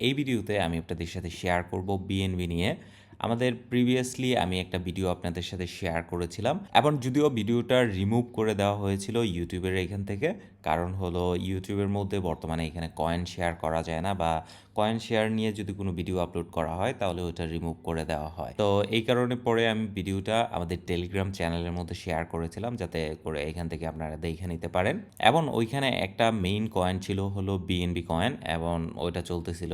এই ভিডিওতে আমি আপনাদের সাথে শেয়ার করব বিএনবি নিয়ে। আমাদের প্রিভিয়াসলি আমি একটা ভিডিও আপনাদের সাথে শেয়ার করেছিলাম। এবং যদিও ভিডিওটা রিমুভ করে দেওয়া হয়েছিল ইউটিউবের এখান থেকে, কারণ হলো ইউটিউবের মধ্যে বর্তমানে এখানে কয়েন শেয়ার করা যায় না বা কয়েন শেয়ার নিয়ে যদি কোনো ভিডিও আপলোড করা হয়, তাহলে ওটা রিমুভ করে দেওয়া হয়। তো এই কারণে পরে আমি ভিডিওটা আমাদের টেলিগ্রাম চ্যানেলের মধ্যে শেয়ার করেছিলাম, যাতে করে এখান থেকে আপনারা দেখে নিতে পারেন। এবং ওইখানে একটা মেইন কয়েন ছিল হলো বিএনবি কয়েন এবং ওইটা চলতেছিল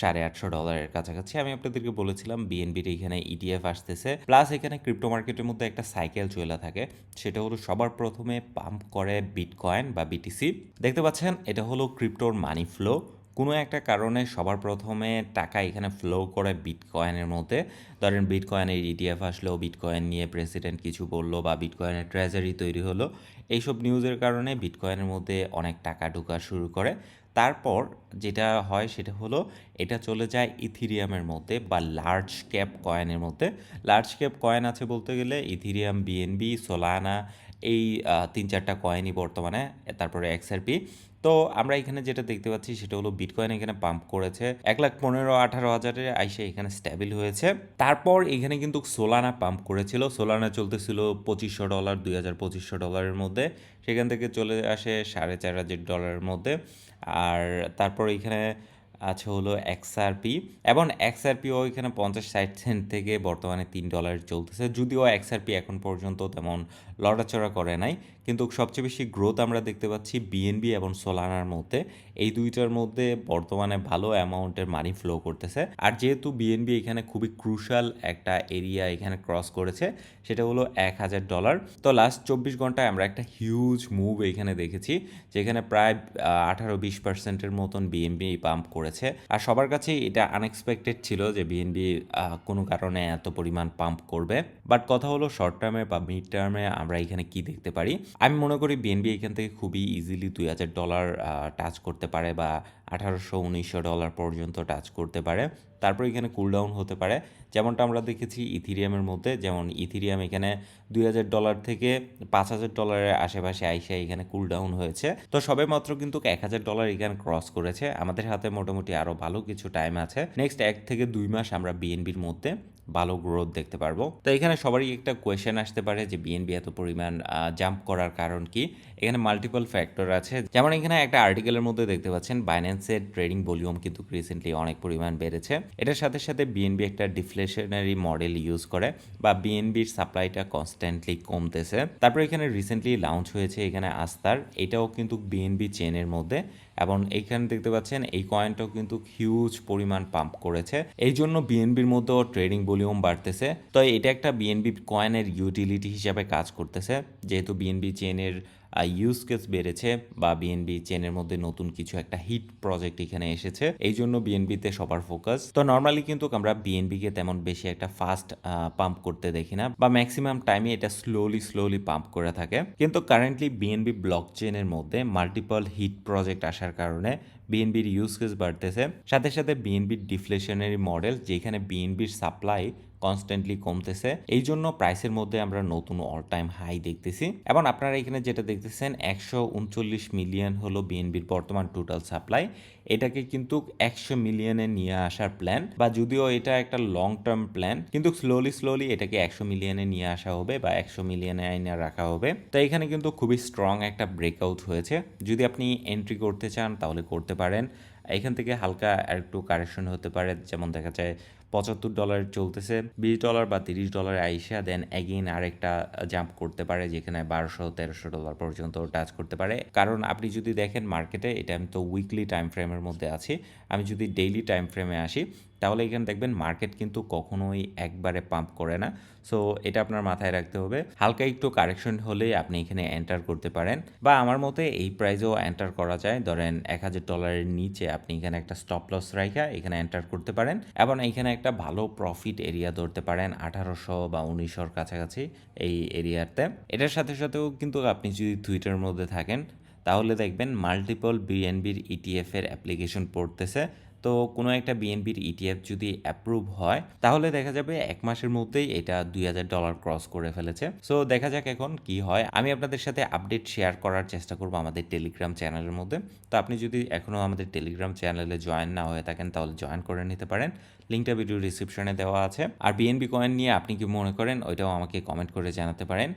সাড়ে আটশো ডলারের কাছাকাছি। আমি আপনাদেরকে বলেছিলাম বিএনবির এখানে ইটিএফ আসতেছে। প্লাস এখানে ক্রিপ্টো মার্কেটের মধ্যে একটা সাইকেল চলে থাকে। সেটা হলো সবার প্রথমে পাম্প করে বিটকয়েন বা বিটিসি দেখতে পাচ্ছেন, এটা হলো ক্রিপ্টোর মানি ফ্লো কোনো একটা কারণে সবার প্রথমে টাকা এখানে ফ্লো করে বিটকয়েনের মধ্যে। ধরেন বিটকয়েনের ইটিএফ আসলো বিটকয়েন নিয়ে প্রেসিডেন্ট কিছু বলল বা বিটকয়েনের ট্রেজারি তৈরি হলো। এইসব নিউজের কারণে বিটকয়েনের মধ্যে অনেক টাকা ঢোকা শুরু করে। তারপর যেটা হয় সেটা হলো, এটা চলে যায় ইথিরিয়ামের মধ্যে বা লার্জ ক্যাপ কয়েনের মধ্যে। লার্জ ক্যাপ কয়েন আছে বলতে গেলে ইথিরিয়াম বিএনবি সোলানা এই তিন চারটা কয়েনই বর্তমানে, তারপরে এক্সআরপি তো আমরা এখানে যেটা দেখতে পাচ্ছি সেটা হলো বিটকয়েন এখানে পাম্প করেছে। এক লাখ পনেরো, আঠারো হাজারে আইসে এখানে স্ট্যাবিল হয়েছে। তারপর এখানে কিন্তু সোলানা পাম্প করেছিল। সোলানা চলতেছিল পঁচিশশো ডলার দুই হাজার পঁচিশশো ডলারের মধ্যে। সেখান থেকে চলে আসে সাড়ে চার হাজার ডলারের মধ্যে। আর তারপর এখানে আছে হলো এক্সআরপি এবং এক্সআরপিও এখানে পঞ্চাশ ষাট সেন্ট থেকে বর্তমানে তিন ডলার চলতেছে। যদিও এক্সআরপি এখন পর্যন্ত তেমন লড়াচড়া করে নাই, কিন্তু সবচেয়ে বেশি গ্রোথ আমরা দেখতে পাচ্ছি বিএনবি এবং সোলানার মধ্যে। এই দুইটার মধ্যে বর্তমানে ভালো অ্যামাউন্টের মানি ফ্লো করতেছে। আর যেহেতু বিএনবি এখানে খুবই ক্রুশাল একটা এরিয়া এখানে ক্রস করেছে, সেটা হলো এক হাজার ডলার। তো লাস্ট চব্বিশ ঘন্টায় আমরা একটা হিউজ মুভ এখানে দেখেছি, যেখানে প্রায় আঠারো বিশ পার্সেন্টের মতন বিএনবি পাম্প করেছে। আর সবার কাছেই এটা আনএক্সপেক্টেড ছিল যে বিএনবি কোনো কারণে এত পরিমাণ পাম্প করবে। বাট কথা হলো শর্ট টার্মে বা মিড টার্মে আমরা এখানে কি দেখতে পারি? আমি মনে করি বিএনবি এখান থেকে খুবই ইজিলি দুই হাজার ডলার টাচ করতে পারে বা আঠারোশো উনিশশো ডলার পর্যন্ত টাচ করতে পারে। তারপর এখানে কুলডাউন হতে পারে। যেমনটা আমরা দেখেছি ইথিরিয়ামের মধ্যে, যেমন ইথিরিয়াম এখানে দুই হাজার ডলার থেকে পাঁচ হাজার ডলারের আশেপাশে আইসা এখানে কুলডাউন হয়েছে। তো সবে মাত্র কিন্তু এক হাজার ডলার এখানে ক্রস করেছে। আমাদের হাতে মোটামুটি আরও ভালো কিছু টাইম আছে। নেক্সট এক থেকে দুই মাস আমরা বিএনবির মধ্যে ভালো গ্রোথ দেখতে পারব। তো এখানে সবারই একটা কোয়েশ্চেন আসতে পারে যে বিএনবি এত পরিমাণ জাম্প করার কারণ কি? এখানে মাল্টিপল ফ্যাক্টর আছে। যেমন এখানে একটা আর্টিকেলের মধ্যে দেখতে পাচ্ছেন বাইন্যান্সের ট্রেডিং ভলিউম কিন্তু রিসেন্টলি অনেক পরিমাণ বেড়েছে। এটার সাথে সাথে বিএনবি একটা ডিফ্লেশনারি মডেল ইউজ করে বা বিএনবির সাপ্লাইটা কনস্ট্যান্টলি কমতেছে। তারপর এখানে রিসেন্টলি লঞ্চ হয়েছে এখানে আস্তার এটাও কিন্তু বিএনবি চেনের মধ্যে এবং এইখানে দেখতে পাচ্ছেন এই কয়েনটাও কিন্তু হিউজ পরিমাণ পাম্প করেছে। এই জন্য বিএনবির মধ্যেও ট্রেডিং ভলিউম বাড়তেছে। তো এটা একটা বিএনবি কয়েনের ইউটিলিটি হিসাবে কাজ করতেছে। যেহেতু বিএনবি চেনের ইউজ কেস বেড়েছে বা বিএনবি চেনের মধ্যে নতুন কিছু একটা হিট প্রজেক্ট এখানে এসেছে এই জন্য বিএনবিতে সবার ফোকাস তো নর্মালি কিন্তু আমরা বিএনবিকে তেমন বেশি একটা ফাস্ট পাম্প করতে দেখি না বা ম্যাক্সিমাম টাইমে এটা স্লোলি স্লোলি পাম্প করে থাকে। কিন্তু কারেন্টলি বিএনবি ব্লক চেনের মধ্যে মাল্টিপল হিট প্রজেক্ট আসার কারণে বিএনবির ইউজ কেস বাড়তেছে। সাথে সাথে বিএনবির ডিফ্লেশনারি মডেল যেখানে বিএনবির সাপ্লাই কনস্ট্যান্টলি কমতেছে। এই জন্য প্রাইসের মধ্যে আমরা নতুন অল টাইম হাই দেখতেছি। এবং আপনারা এখানে যেটা দেখতেছেন, একশো উনচল্লিশ মিলিয়ন হলো বিএনবির বর্তমান টোটাল সাপ্লাই এটাকে কিন্তু একশো মিলিয়নে নিয়ে আসার প্ল্যান বা যদিও এটা একটা লং টার্ম প্ল্যান কিন্তু স্লোলি স্লোলি এটাকে একশো মিলিয়নে নিয়ে আসা হবে, বা একশো মিলিয়নে আইনে রাখা হবে। তো এখানে কিন্তু খুবই স্ট্রং একটা ব্রেকআউট হয়েছে। যদি আপনি এন্ট্রি করতে চান, তাহলে করতে পারেন। এখান থেকে হালকা একটু কারেকশন হতে পারে। যেমন দেখা যায় পঁচাত্তর ডলার চলতেছে। বিশ ডলার বা তিরিশ ডলার আইসা দেন এগেইন আরেকটা জাম্প করতে পারে, যেখানে বারোশো, তেরোশো ডলার পর্যন্ত টাচ করতে পারে। কারণ আপনি যদি দেখেন মার্কেটে এটা আমি তো উইকলি টাইম ফ্রেমের মধ্যে আছি, আমি যদি ডেইলি টাইম ফ্রেমে আসি তাহলে এখানে দেখবেন মার্কেট কিন্তু কখনোই একবারে পাম্প করে না। সো এটা আপনার মাথায় রাখতে হবে। হালকা একটু কারেকশন হলেই আপনি এখানে এন্টার করতে পারেন। বা আমার মতে এই প্রাইজেও এন্টার করা যায়। ধরেন এক হাজার ডলারের নিচে আপনি এখানে একটা স্টপ লস রাখা এখানে এন্টার করতে পারেন। এবং এখানে একটা ভালো প্রফিট এরিয়া ধরতে পারেন আঠারোশো বা উনিশশোর কাছাকাছি এই এরিয়াতে এটার সাথে সাথেও কিন্তু আপনি যদি টুইটার মধ্যে থাকেন, তাহলে দেখবেন মাল্টিপল বিএনবির ইটিএফ এর অ্যাপ্লিকেশন পড়তেছে। তো কোনো একটা বিএনপির ইটিএফ যদি অ্যাপ্রুভ হয়, তাহলে দেখা যাবে এক মাসের মধ্যেই এটা দুই হাজার ডলার ক্রস করে ফেলেছে। সো দেখা যাক এখন কি হয়। আমি আপনাদের সাথে আপডেট শেয়ার করার চেষ্টা করব আমাদের টেলিগ্রাম চ্যানেলের মধ্যে। তো আপনি যদি এখনও আমাদের টেলিগ্রাম চ্যানেলে জয়েন না হয়ে থাকেন, তাহলে জয়েন করে নিতে পারেন। লিঙ্কটা ভিডিও ডিসক্রিপশনে দেওয়া আছে। আর বিএনবি কয়েন নিয়ে আপনি কি মনে করেন, ওইটাও আমাকে কমেন্ট করে জানাতে পারেন।